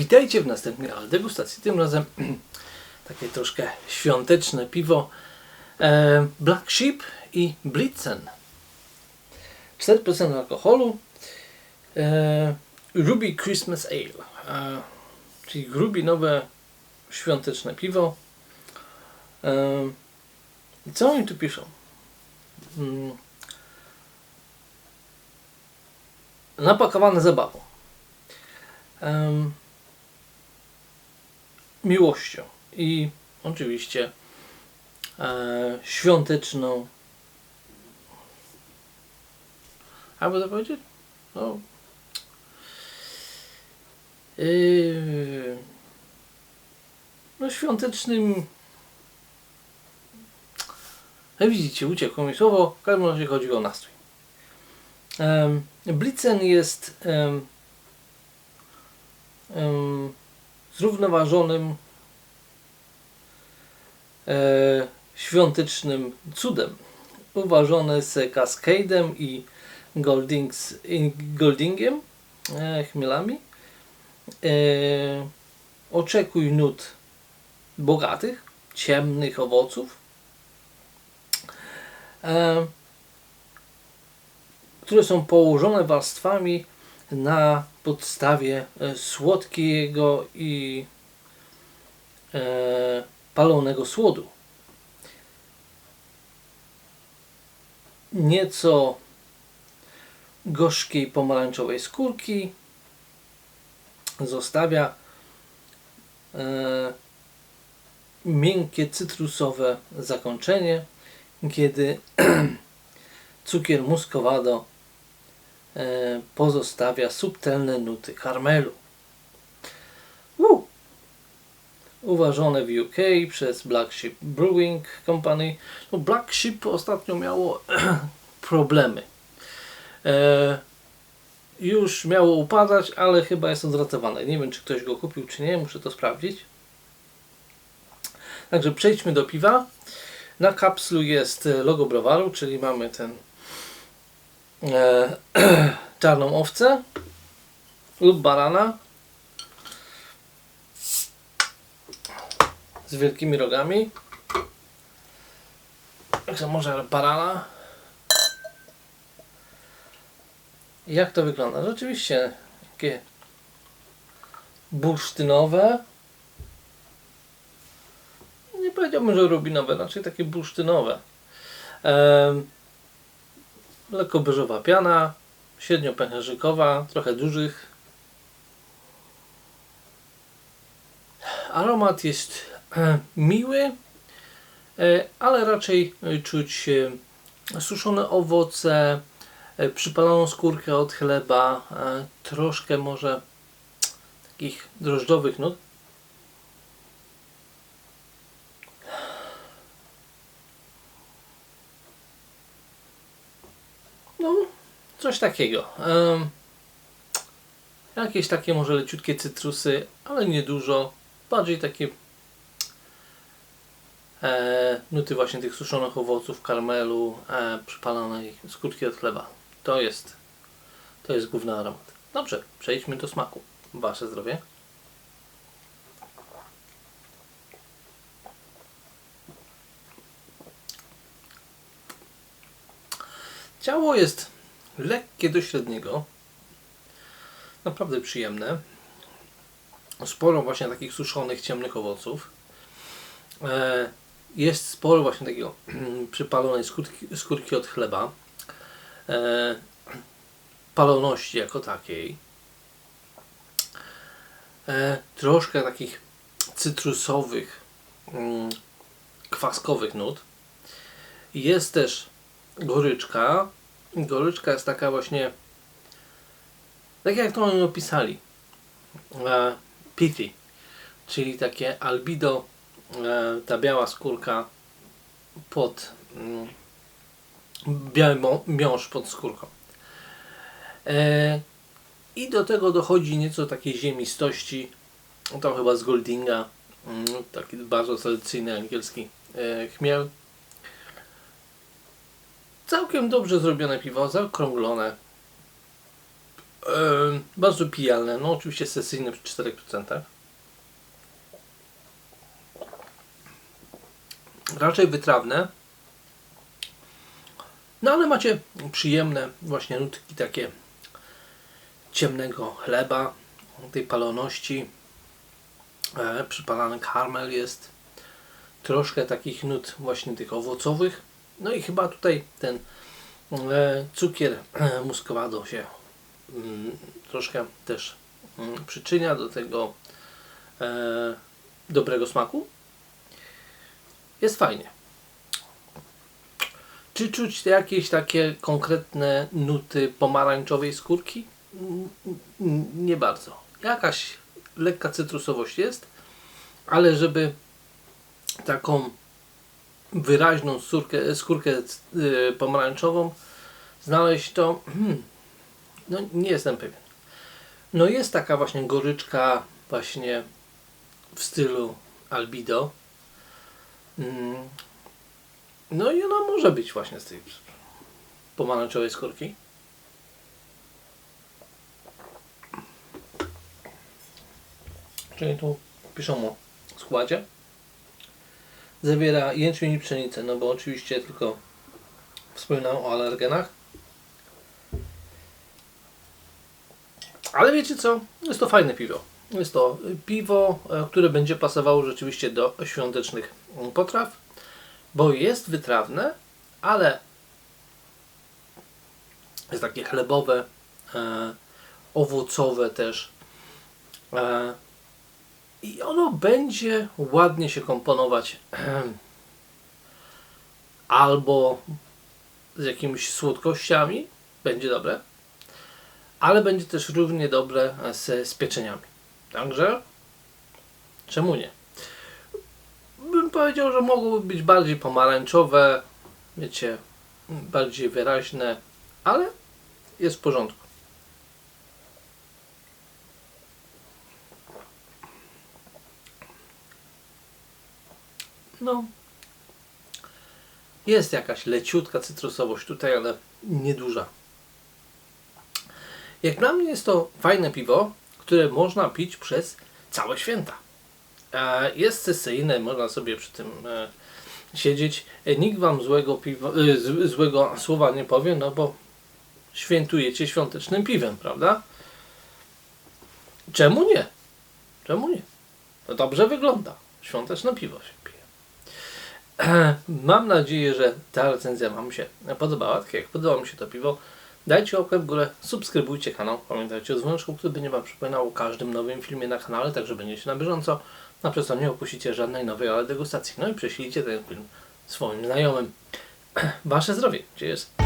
Witajcie w następnej ale degustacji. Tym razem takie troszkę świąteczne piwo e, Black Sheep i Blitzen. 4% alkoholu. E, Ruby Christmas Ale. E, czyli grubinowe świąteczne piwo. E, co oni tu piszą? Mm. Napakowane zabawą. Em, miłością i oczywiście e, świąteczną. Albo to powiedzieć? No. Yy, no świątecznym. No widzicie, uciekło mi słowo. W każdym razie chodzi o nastrój. Um, Blitzen jest em, em, zrównoważonym e, świątecznym cudem. Uważone z Cascade'em i Goldings, Goldingiem, e, chmielami. E, oczekuj nut bogatych, ciemnych owoców, e, które są położone warstwami na podstawie e, słodkiego i e, palonego słodu. Nieco gorzkiej pomarańczowej skórki zostawia e, miękkie cytrusowe zakończenie, kiedy cukier muscovado e, pozostawia subtelne nuty karmelu. Uh. Uważone w UK przez Black Sheep Brewing Company. No Black Sheep ostatnio miało problemy. E, już miało upadać, ale chyba jest odratowane. Nie wiem, czy ktoś go kupił, czy nie. Muszę to sprawdzić. Także przejdźmy do piwa. Na kapslu jest logo browaru, czyli mamy ten e, czarną owcę lub barana z wielkimi rogami. Także może barana. Jak to wygląda? Rzeczywiście takie bursztynowe. Nie powiedziałbym, że rubinowe, raczej takie bursztynowe. Ehm, lekko beżowa piana, średnio pęcherzykowa, trochę dużych. Aromat jest e, miły, e, ale raczej e, czuć suszone owoce, przypaloną skórkę od chleba, troszkę może takich drożdżowych nut. No, coś takiego. Em, jakieś takie może leciutkie cytrusy, ale nie dużo. Bardziej takie e, nuty właśnie tych suszonych owoców, karmelu, e, przypalonej skórki od chleba. To jest, to jest główny aromat. Dobrze, przejdźmy do smaku. Wasze zdrowie. Ciało jest lekkie do średniego. Naprawdę przyjemne. Sporo właśnie takich suszonych, ciemnych owoców. E, Jest sporo właśnie takiego przypalonej skórki, skórki od chleba. E, Paloności jako takiej. E, Troszkę takich cytrusowych, mm, kwaskowych nut. Jest też goryczka. Goryczka jest taka właśnie, tak jak to oni opisali, e, pithy, czyli takie albido, e, ta biała skórka pod, mm, biały miąższ pod skórką. E, I do tego dochodzi nieco takiej ziemistości, tam chyba z Goldinga, mm, taki bardzo tradycyjny angielski e, chmiel. Całkiem dobrze zrobione piwo, zaokrąglone. Em, bardzo pijalne, no oczywiście sesyjne przy 4%. Raczej wytrawne. No ale macie przyjemne właśnie nutki takie ciemnego chleba, tej paloności. E, przypalany karmel jest. Troszkę takich nut właśnie tych owocowych. No i chyba tutaj ten e, cukier e, muscovado się mm, troszkę też mm, przyczynia do tego e, dobrego smaku. Jest fajnie. Czy czuć jakieś takie konkretne nuty pomarańczowej skórki? Mm, Nie bardzo. Jakaś lekka cytrusowość jest, ale żeby taką wyraźną skórkę, skórkę y, pomarańczową znaleźć, to hmm, no, nie jestem pewien. No jest taka właśnie goryczka właśnie w stylu albido. Mm. No i ona może być właśnie z tej pomarańczowej skórki. Czyli tu piszą o składzie. Zawiera jęczmień i pszenicę, no bo oczywiście tylko wspominam o alergenach. Ale wiecie co? Jest to fajne piwo. Jest to piwo, e, które będzie pasowało rzeczywiście do świątecznych potraw, bo jest wytrawne, ale jest takie chlebowe, e, owocowe też. E, I ono będzie ładnie się komponować albo z jakimiś słodkościami, będzie dobre, ale będzie też równie dobre z, z pieczeniami. Także czemu nie? Bym powiedział, że mogłyby być bardziej pomarańczowe, wiecie, bardziej wyraźne, ale jest w porządku. No, jest jakaś leciutka cytrusowość tutaj, ale nieduża. Jak dla mnie jest to fajne piwo, które można pić przez całe święta. E, Jest sesyjne, można sobie przy tym e, siedzieć. E, Nikt wam złego, piwa, złego słowa nie powie, no bo świętujecie świątecznym piwem, prawda? Czemu nie? Czemu nie? To dobrze wygląda. Świąteczne piwo się pije. Mam nadzieję, że ta recenzja Wam się podobała. Tak jak podoba mi się to piwo, dajcie łapkę w górę, subskrybujcie kanał. Pamiętajcie o dzwoneczku, który będzie Wam przypominał o każdym nowym filmie na kanale, tak że będziecie na bieżąco. Na przez to nie opuścicie żadnej nowej ale degustacji. No i prześlijcie ten film swoim znajomym. Wasze zdrowie. Cheers.